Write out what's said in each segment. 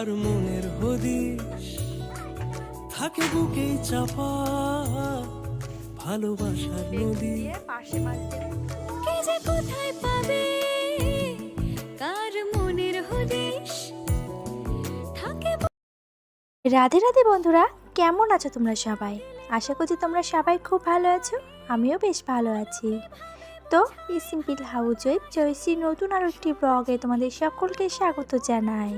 কার মনের হদিশ। থাকে বুকে চাপা ভালোবাসার নদী। পাশে কে যে কোথায় পাবে? কার মনের হদিশ? থাকে রাধে রাধে বন্ধুরা কেমন আছো তোমরা সবাই? আশা করছি তোমরা সবাই খুব ভালো আছো আমিও বেশ ভালো আছি। তো এই সিম্পল হাউস ওয়েব নতুন আরও একটি ব্লগে তোমাদের সকলকে স্বাগত জানাই।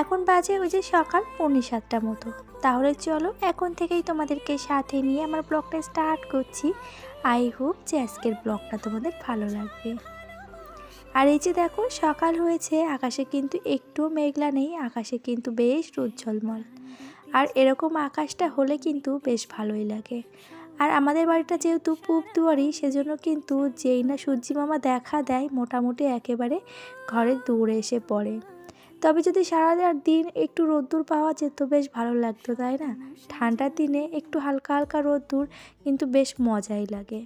এখন বাজে ওই যে সকাল পৌনে সাতটা মতো। তাহলে চলো, এখন থেকেই তোমাদেরকে সাথে নিয়ে আমার ব্লগটা স্টার্ট করছি। আই হোপ যে আজকের ব্লগটা তোমাদের ভালো লাগবে। আর এই যে দেখো, সকাল হয়েছে, আকাশে কিন্তু একটু মেঘলা নেই, আকাশে কিন্তু বেশ রোদ ঝলমল আর এরকম আকাশটা হলে কিন্তু বেশ ভালোই লাগে। আর আমাদের বাড়িটা যেহেতু পূব দুয়ারি সেজন্য কিন্তু যেই না সূর্যি মামা দেখা দেয়, মোটামুটি একেবারে ঘরের দৌড়ে এসে পড়ে। তবে যদি সারা দিন একটু রোদ্দুর পাওয়া যেত, বেশ ভালো লাগতো, তাই না? ঠান্ডার দিনে একটু হালকা হালকা রোদ্দুর কিন্তু বেশ মজাই লাগে।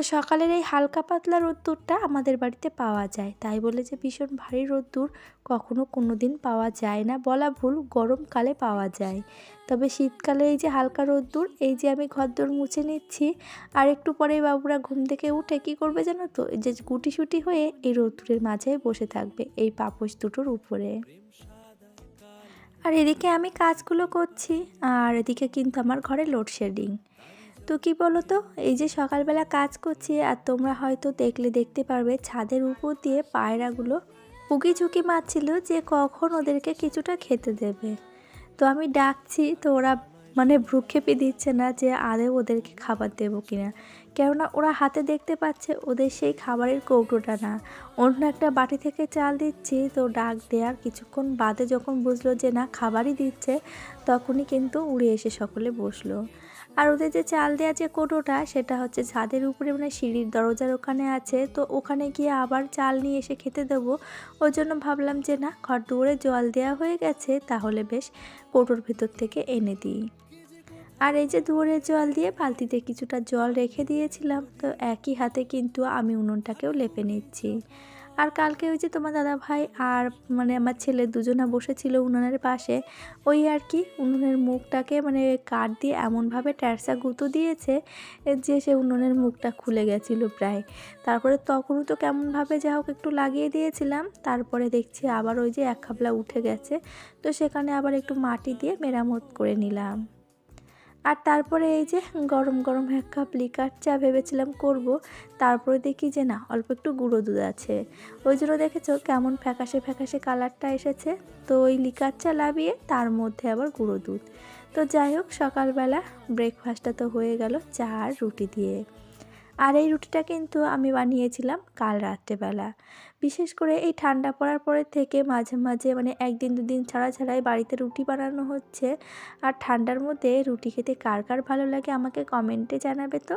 তো সকালের এই হালকা পাতলা রোদ্দুরটা আমাদের বাড়িতে পাওয়া যায়। তাই বলে যে ভীষণ ভারী রোদ্দুর কখনো কোনো দিন পাওয়া যায় না। বলা ভুল গরমকালে পাওয়া যায়। তবে শীতকালে এই যে হালকা রোদ্দুর, এই যে আমি ঘরদোর মুছে নিচ্ছি, আর একটু পরে বাবুরা ঘুম থেকে উঠে কি করবে জানো তো? যে গুটিসুটি হয়ে এই রোদ্দুরের মাঝে বসে থাকবে এই পাপোশ দুটোর উপরে। আর এদিকে আমি কাজগুলো করছি, আর এদিকে কিন্তু আমার ঘরে লোডশেডিং তো কি বলো তো এই যে সকালবেলা কাজ করছি আর তোমরা হয়তো দেখলে দেখতে পারবে ছাদের উপর দিয়ে পায়রাগুলো উকি ঝুঁকি মারছিল যে কখন ওদেরকে কিছুটা খেতে দেবে। তো আমি ডাকছি, তো ওরা মানে ভ্রুক্ষেপে দিচ্ছে না যে আদৌ ওদেরকে খাবার দেবো কিনা। কেননা ওরা হাতে দেখতে পাচ্ছে ওদের সেই খাবারের কৌটোটা না। অন্য একটা বাটি থেকে চাল দিচ্ছি, তো ডাক দেওয়ার কিছুক্ষণ বাদে যখন বুঝলো যে না, খাবারই দিচ্ছে, তখনই কিন্তু উড়ে এসে সকলে বসল। আর ওদের যে চাল দেওয়া যে কোটোটা, সেটা হচ্ছে ছাদের উপরে মানে সিঁড়ির দরজার ওখানে আছে। তো ওখানে গিয়ে আবার চাল নিয়ে এসে খেতে দেবো। ওই জন্য ভাবলাম যে না, ঘর দুয়ারে জল দেওয়া হয়ে গেছে, তাহলে বেশ কোটোর ভেতর থেকে এনে দিই। আর এই যে দুয়ারে জল দিয়ে বালতিতে কিছুটা জল রেখে দিয়েছিলাম, তো একই হাতে কিন্তু আমি উনুনটাকেও লেপে নিচ্ছি। আর কালকে ওই যে তোমার দাদা ভাই আর মানে আমার ছেলে দুজনা বসেছিল উনুনের পাশে, ওই আর কি উনুনের মুখটাকে মানে কাঠ দিয়ে এমনভাবে ট্যারসা গুঁতো দিয়েছে যে সে উনুনের মুখটা খুলে গেছিল প্রায়। তারপরে তখনও তো কেমনভাবে যা হোক একটু লাগিয়ে দিয়েছিলাম, তারপরে দেখছি আবার ওই যে এক খাবলা উঠে গেছে, তো সেখানে আবার একটু মাটি দিয়ে মেরামত করে নিলাম। আর তারপরে এই যে গরম গরম এক কাপ লিকার চা ভেবেছিলাম করব। তারপরে দেখি যে না, অল্প একটু গুঁড়ো দুধ আছে। ওই জন্য দেখেছ কেমন ফ্যাকাশে ফ্যাকাশে কালারটা এসেছে? তো ওই লিকার চা লাভিয়ে তার মধ্যে আবার গুঁড়ো দুধ। তো যাই হোক, সকালবেলা ব্রেকফাস্টটা তো হয়ে গেল চা আর রুটি দিয়ে। আর এই রুটিটা কিন্তু আমি বানিয়েছিলাম কাল রাত্রেবেলা। বিশেষ করে এই ঠান্ডা পড়ার পরে থেকে মাঝে মাঝে মানে একদিন, দুদিন ছাড়া ছাড়াই বাড়িতে রুটি বানানো হচ্ছে। আর ঠান্ডার মধ্যে রুটি খেতে কার কার ভালো লাগে আমাকে কমেন্টে জানাবে তো।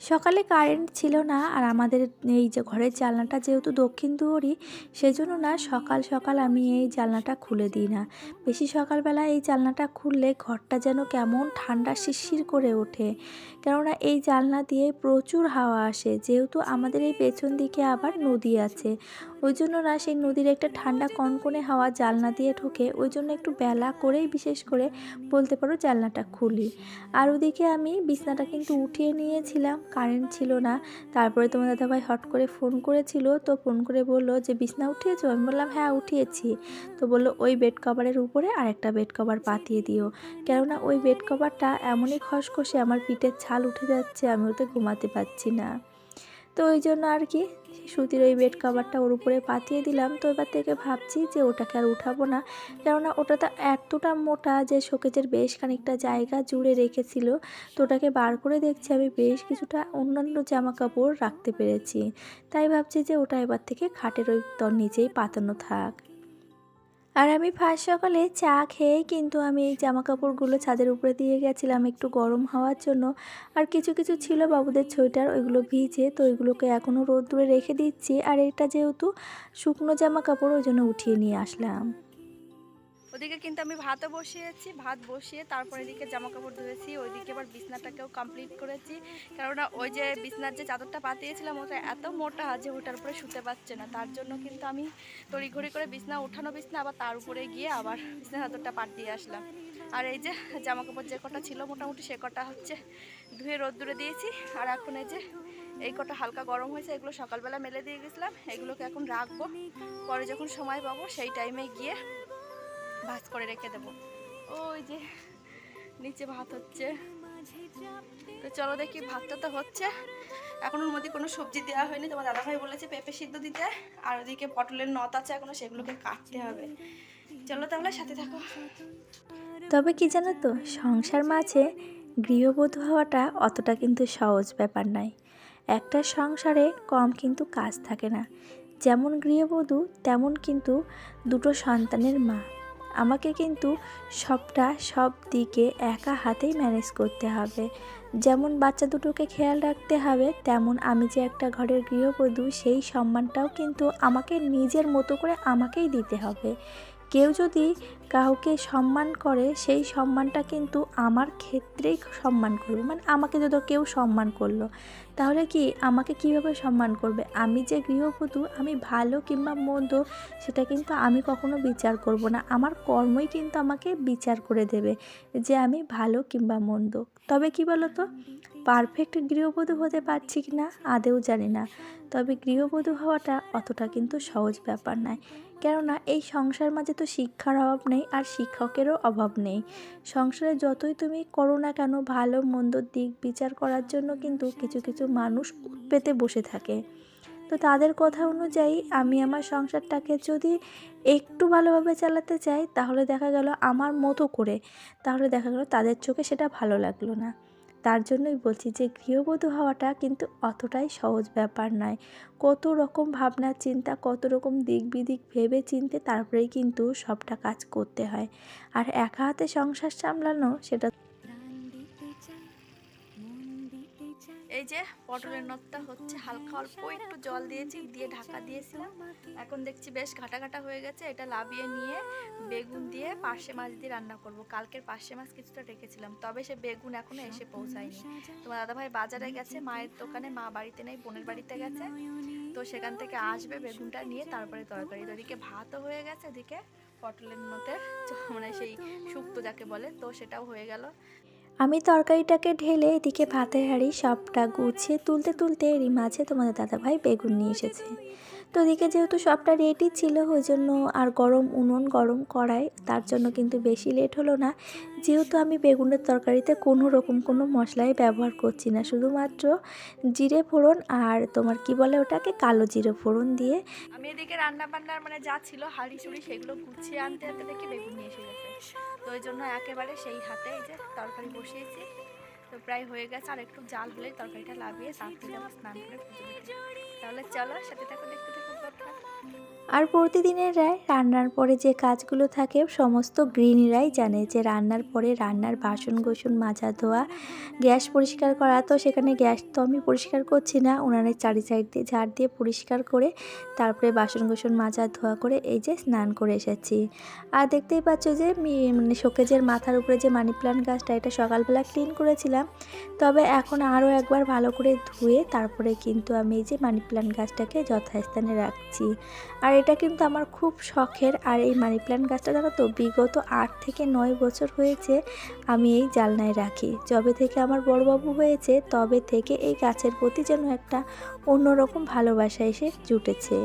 সকালে কারেন্ট ছিল না আর আমাদের এই যে ঘরের জানলাটা যেহেতু দক্ষিণ দুয়ারি, সেজন্য না সকাল সকাল আমি এই জানলাটা খুলে দিই না। বেশি সকালবেলা এই জানলাটা খুললে ঘরটা যেন কেমন ঠান্ডা শিরশির করে ওঠে। কেননা এই জানলা দিয়ে প্রচুর হাওয়া আসে। যেহেতু আমাদের এই পেছন দিকে আবার নদী আছে। ওই জন্য না সেই নদীর একটা ঠান্ডা কনকনে হাওয়া জানলা দিয়ে ঢোকে। ওই জন্য একটু বেলা করেই বিশেষ করে বলতে পারো জানলাটা খুলি। আর ওদিকে আমি বিছনাটা কিন্তু উঠিয়ে নিয়েছিলাম, কারেন্ট ছিল না। তারপরে তোমার দাদাভাই হট করে ফোন করেছিল, তো ফোন করে বলল যে, বিছনা উঠিয়েছো? আমি বললাম হ্যাঁ উঠিয়েছি। তো বলল, ওই বেড কভারের উপরে আরেকটা বেড কভার পাতিয়ে দিও। কেননা ওই বেড কভারটা এমনই খসখসে আমার পিঠের ছাল উঠে যাচ্ছে আমি ওতে ঘুমাতে পারছি না। তো ওই জন্য আর কি, সুতির ওই বেড কভারটা ওর উপরে পাতিয়ে দিলাম। তো এবার থেকে ভাবছি যে ওটাকে আর উঠাবো না, কেননা ওটা তো এতটা মোটা যে শোকেজের বেশ খানিকটা জায়গা জুড়ে রেখেছিল। তো ওটাকে বার করে দেখছি আমি বেশ কিছুটা অন্যান্য জামা কাপড় রাখতে পেরেছি। তাই ভাবছি যে ওটা এবার থেকে খাটের ওই তর নিচেই পাতানো থাক। আর আমি ফার্স্ট সকালে চা খেয়ে কিন্তু আমি এই জামা কাপড়গুলো ছাদের উপরে দিয়ে গেছিলাম একটু গরম হওয়ার জন্য। আর কিছু কিছু ছিল বাবুদের সোয়েটার, ওইগুলো ভিজে, তো ওইগুলোকে এখনও রোদ্দুরে রেখে দিচ্ছি। আর এটা যেহেতু শুকনো জামা কাপড় ওই জন্য উঠিয়ে নিয়ে আসলাম। ওদিকে কিন্তু আমি ভাতও বসিয়েছি, ভাত বসিয়ে তারপর এদিকে জামা কাপড় ধুয়েছি, ওইদিকে আবার বিছনাটাকেও কমপ্লিট করেছি। কেননা ওই যে বিছনার যে চাদরটা পাতিয়েছিলাম, ওটা এত মোটা যে ওটার উপরে শুতে পারছে না। তার জন্য কিন্তু আমি তড়িঘড়ি করে বিছনা, উঠানো বিছনা, আবার তার উপরে গিয়ে আবার বিছনা চাদরটা পাতিয়ে আসলাম। আর এই যে জামা কাপড় যে কটা ছিল, মোটামুটি সে কটা হচ্ছে ধুয়ে রোদ্দুরে দিয়েছি। আর এখন এই যে এই কটা হালকা গরম হয়েছে, এগুলো সকালবেলা মেলে দিয়ে গেছিলাম। এগুলোকে এখন রাখব। পরে যখন সময় পাবো, সেই টাইমে গিয়ে ভাজ করে রেখে দেবো। ওই যে নিচে ভাত হচ্ছে। তো চলো দেখি, ভাতটা তো হচ্ছে। এখন ওর মধ্যে কোনো সবজি দেওয়া হয়নি। তোমার দাদাভাই বলেছে পেঁপে সিদ্ধ দিতে। আর ওদিকে পটলের নত আছে, এখনও সেগুলোকে কাটতে হবে। চলো তাহলে সাথে থাকো। তবে কি জানো তো, সংসার মাঝে গৃহবধূ হওয়াটা অতটা কিন্তু সহজ ব্যাপার নয়। একটা সংসারে কম কিন্তু কাজ থাকে না। যেমন গৃহবধূ, তেমন কিন্তু দুটো সন্তানের মা। আমাকে কিন্তু সবটা সব দিকে একা হাতেই ম্যানেজ করতে হবে। যেমন বাচ্চা দুটোকে খেয়াল রাখতে হবে, তেমন আমি যে একটা ঘরের গৃহবধূ, সেই সম্মানটাও কিন্তু আমাকে নিজের মতো করে আমাকেই দিতে হবে। কেউ যদি কাউকে সম্মান করে, সেই সম্মানটা কিন্তু আমার ক্ষেত্রেই সম্মান করবে। মানে আমাকে যদি কেউ সম্মান করল, তাহলে কি আমাকে কীভাবে সম্মান করবে? আমি যে গৃহবধূ, আমি ভালো কিংবা মন্দ, সেটা কিন্তু আমি কখনো বিচার করব না। আমার কর্মই কিন্তু আমাকে বিচার করে দেবে যে আমি ভালো কিংবা মন্দ। তবে কি বলো তো পারফেক্ট গৃহবধূ হতে পারছি কি না, আদেও জানি না। তবে গৃহবধূ হওয়াটা অতটা কিন্তু সহজ ব্যাপার নয়। কেননা এই সংসার মাঝে তো শিক্ষার অভাব নেই আর শিক্ষকেরও অভাব নেই। সংসারে যতই তুমি করো না কেন, ভালো মন্দ দিক বিচার করার জন্য কিন্তু কিছু কিছু মানুষ পেতে বসে থাকে। তো তাদের কথা অনুযায়ী আমি আমার সংসারটাকে যদি একটু ভালোভাবে চালাতে চাই, তাহলে দেখা গেল আমার মতো করে, তাহলে দেখা গেল তাদের চোখে সেটা ভালো লাগল না। তার জন্যই বলছি যে গৃহবধূ হওয়াটা কিন্তু অতটাই সহজ ব্যাপার নয়। কত রকম ভাবনা, চিন্তা, কত রকম দিক বিদিক ভেবে চিনতে তারপরেই কিন্তু সবটা কাজ করতে হয়। আর একা হাতে সংসার সামলানো, সেটা এই যে পটলের নতটা হচ্ছে, হালকা অল্প একটু জল দিয়েছি, দিয়ে ঢাকা দিয়েছিলাম। এখন দেখছি বেশ ঘাটা ঘাটা হয়ে গেছে, এটা লাবিয়ে নিয়ে বেগুন দিয়ে পার্শে মাছ দিয়ে রান্না করব। কালকের পার্শে মাছ কিছুটা রেখেছিলাম, তবে সে বেগুন এখনও এসে পৌঁছায়নি। তোমার দাদাভাই বাজারে গেছে, মায়ের দোকানে, মা বাড়িতে নেই, বোনের বাড়িতে গেছে। তো সেখান থেকে আসবে বেগুনটা নিয়ে, তারপরে তরকারি। তো এদিকে ভাতও হয়ে গেছে, এদিকে পটলের মতের মানে সেই শুক্তো যাকে বলে, তো সেটাও হয়ে গেল। আমি তরকারিটাকে ঢেলে এদিকে ভাতের হাঁড়ি সবটা গুছিয়ে তুলতে তুলতে এরই মাঝে তোমাদের দাদাভাই বেগুন নিয়ে এসেছে। তো ওদিকে যেহেতু সবটা রেডি ছিল, ওই জন্য আর গরম উনুন গরম করাই তার জন্য কিন্তু বেশি লেট হলো না। যেহেতু আমি বেগুনের তরকারিতে কোনো রকম কোনো মশলাই ব্যবহার করছি না, শুধুমাত্র জিরে ফোড়ন আর তোমার কি বলে ওটাকে, কালো জিরে ফোড়ন দিয়ে আমি এদিকে রান্না বান্নার মানে যা ছিল, হাঁড়ি চুড়ি সেগুলো গুছিয়ে আনতে আনতে দেখি বেগুন নিয়ে এসে গেছে। তো ওই জন্য একেবারে সেই হাতে এই যে তরকারি বসিয়েছি তো প্রায় হয়ে গেছে, আর একটু জাল হলে তরকারিটা লাগিয়ে স্নান করে তাহলে চলো, সাথে থাকো, দেখতে। আর প্রতিদিনের রায় রান্নার পরে যে কাজগুলো থাকে, সমস্ত গৃহিণীরাই জানে যে রান্নার পরে রান্নার বাসন গোসন, মাজা ধোয়া, গ্যাস পরিষ্কার করা। তো সেখানে গ্যাস তো আমি পরিষ্কার করছি না। উনানের চারি সাইড দিয়ে ঝাড় দিয়ে পরিষ্কার করে, তারপরে বাসন গোসন, মাজা ধোয়া করে এই যে স্নান করে এসেছি। আর দেখতেই পাচ্ছ যে মানে শোকেজের মাথার উপরে যে মানি প্লান্ট গাছটা, এটা সকালবেলা ক্লিন করেছিলাম। তবে এখন আরও একবার ভালো করে ধুয়ে, তারপরে কিন্তু আমি এই যে মানি প্লান্ট গাছটাকে যথাস্থানে রাখছি। আর এটা কিন্তু আমার খুব শখের। আর এই মানি প্ল্যান্ট গাছটা জানো তো, বিগত আট থেকে নয় বছর হয়েছে আমি এই জালনায় রাখি। যবে থেকে আমার বড়বাবু হয়েছে, তবে থেকে এই গাছের প্রতি যেন একটা অন্যরকম ভালোবাসা এসে জুটেছে।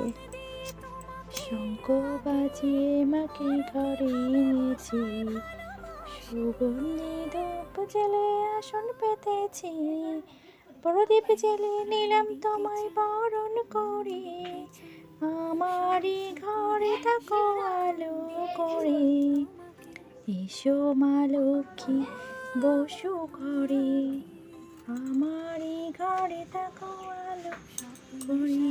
শঙ্খ বাজিয়ে মাকে ঘরে নিয়েছি সুগন্ধি জেলে আসন পেতেছি, প্রদীপ জেলে নিলাম তোমায় বরণ করে আমারই ঘরে থাকো, আলো করে। এসো মা লক্ষ্মী, বসু ঘরে। আমারই ঘরে থাকো, আলো করে।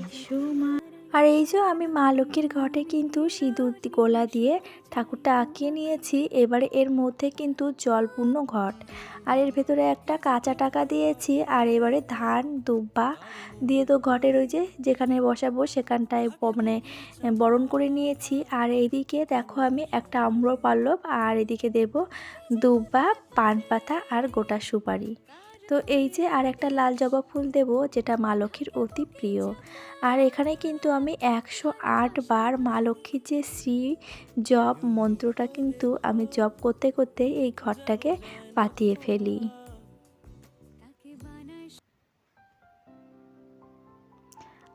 এসো মা আর এই যে আমি মা লক্ষ্মীর ঘটে কিন্তু সিঁদুর, গোলা দিয়ে ঠাকুরটা আঁকিয়ে নিয়েছি। এবারে এর মধ্যে কিন্তু জলপূর্ণ ঘট। আর এর ভেতরে একটা কাঁচা টাকা দিয়েছি। আর এবারে ধান, দুব্বা দিয়ে তো ঘটের ওই যে যেখানে বসাবো সেখানটায় মানে বরণ করে নিয়েছি। আর এইদিকে দেখো আমি একটা আম্রপল্লব, আর এদিকে দেব দুব্বা পান পাতা আর গোটা সুপারি। তো এই যে আর একটা লাল জবা ফুল দেব, যেটা মা লক্ষ্মীর অতি প্রিয়। আর এখানে কিন্তু আমি একশো আট বার মা লক্ষ্মীর যে শ্রী জপ মন্ত্রটা কিন্তু আমি জপ করতে করতে এই ঘরটাকে পাতিয়ে ফেলি।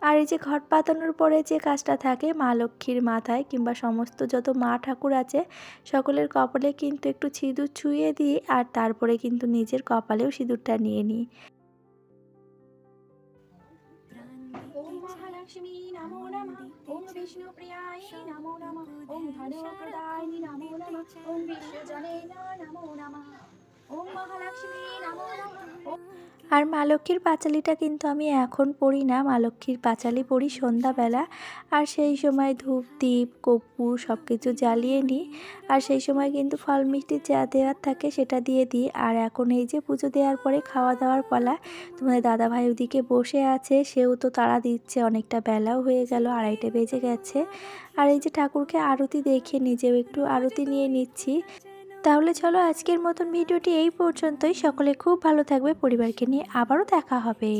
আর এই যে ঘট পাতানোর পরে যে কাজটা থাকে, মা লক্ষ্মীর মাথায় কিংবা সমস্ত যত মা ঠাকুর আছে, সকলের কপালে কিন্তু একটু সিঁদুর ছুঁয়ে দিই আর তারপরে কিন্তু নিজের কপালেও সিঁদুরটা নিয়ে নিই। নমো ওম বিষ্ণুপ্রিয়ায় নমো ওম নমো ওম বিশ্বজনে নমঃ। আর মা লক্ষ্মীর পাঁচালিটা কিন্তু আমি এখন পড়ি না। মা লক্ষ্মীর পাঁচালি পড়ি সন্ধ্যাবেলা। আর সেই সময় ধূপ দ্বীপ কর্পূর সব কিছু জ্বালিয়ে নিই। আর সেই সময় কিন্তু ফল, মিষ্টি যা দেওয়ার থাকে সেটা দিয়ে দিই। আর এখন এই যে পুজো দেওয়ার পরে খাওয়া দাওয়ার পালা। তোমাদের দাদাভাই ওদিকে বসে আছে। সেও তো তাড়া দিচ্ছে, অনেকটা বেলাও হয়ে গেল, আড়াইটে বেজে গেছে। আর এই যে ঠাকুরকে আরতি দেখে নিজেও একটু আরতি নিয়ে নিচ্ছি। তাহলে চলো আজকের মতন ভিডিওটি এই পর্যন্তই। সকলে খুব ভালো থাকবে, পরিবারকে নিয়ে আবারও দেখা হবে।